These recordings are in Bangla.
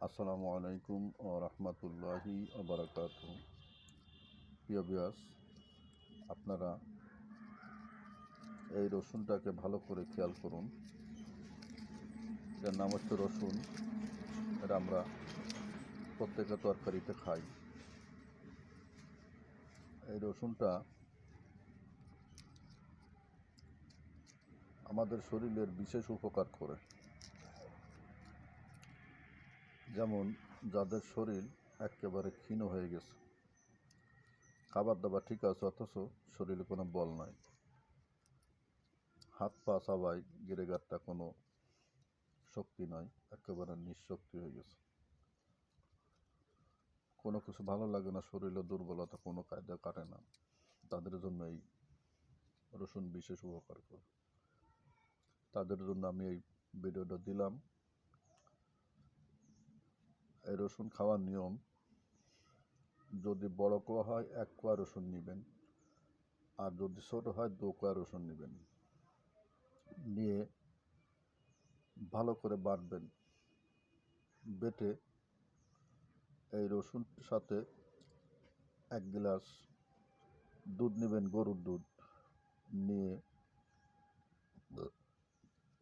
আসসালামু আলাইকুম ও রহমতুল্লাহি বারাকাত প্রিয় বিয়াস আপনারা এই রসুনটাকে ভালো করে খেয়াল করুন। এর নাম হচ্ছে রসুন। এটা আমরা প্রত্যেকে তরকারিতে খাই। এই রসুনটা আমাদের শরীরের বিশেষ উপকার করে। যেমন যাদের শরীর একেবারে ক্ষীণ হয়ে গেছে খাবার দাবার ঠিক আছে, অথচ শরীরে কোনো বল নাই। হাত পা সবাই গিরেগারটা কোনো শক্তি নাই, একেবারে নিঃশক্তি হয়ে গেছে। কোনো কিছু ভালো লাগে না শরীরে দুর্বলতা কোনো কায়দা কাটে না। তাদের জন্য এই রসুন বিশেষ উপকার করে। তাদের জন্য আমি এই ভিডিওটা দিলাম। রসুন খাওয়ার নিয়ম, যদি বড় কোয়া হয় এক কোয়া রসুন নেবেন, আর যদি ছোট হয় দু কোয়া রসুন নেবেন। নিয়ে ভালো করে বাটবেন, বেটে এই রসুন সাথে এক গ্লাস দুধ নেবেন, গরুর দুধ। নিয়ে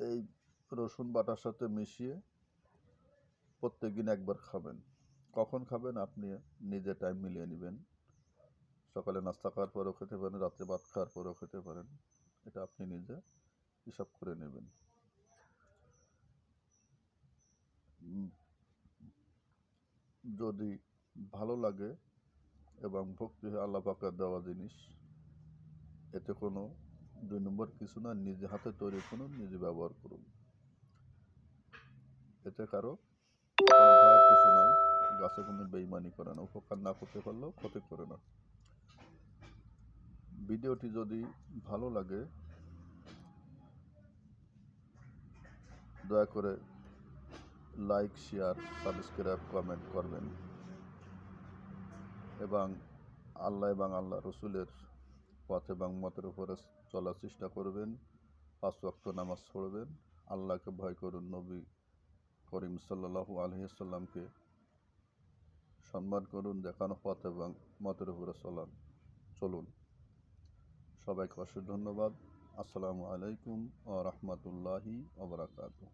এই রসুন বাটার সাথে মিশিয়ে প্রত্যেক দিন একবার খাবেন। কখন খাবেন আপনি নিজে টাইম মিলিয়ে নেবেন। সকালে নাস্তা খাওয়ার পরেও খেতে পারেন, রাত্রে ভাত খাওয়ার পরেও খেতে পারেন। এটা আপনি নিজে হিসাব করে নেবেন। যদি ভালো লাগে এবং ভক্তি হয় আল্লাহ পাকের দেওয়া জিনিস, এতে কোনো দুই নম্বর কিছু না, নিজে হাতে তৈরি করুন, নিজে ব্যবহার করুন। এতে কারও কিছু নাই। গাছে কোনো বেইমানি করে না, উপকার না করতে পারলেও ক্ষতি করে না। ভিডিওটি যদি ভালো লাগে, দয়া করে লাইক শেয়ার সাবস্ক্রাইব কমেন্ট করবেন। এবং আল্লাহ এবং আল্লাহ রসুলের পথ এবং মতের উপরে চলার চেষ্টা করবেন। পাঁচ ওয়াক্ত নামাজ পড়বেন। আল্লাহকে ভয় করুন নবী। করিম সাল্লাহু আলহিসাল্লামকে সম্মান করুন, দেখানো পথ এবং মতের উপরে চলান, চলুন। সবাইকে অশেষ ধন্যবাদ। আসসালামু আলাইকুম ও রহমতুল্লাহি ওবরাকাতুহ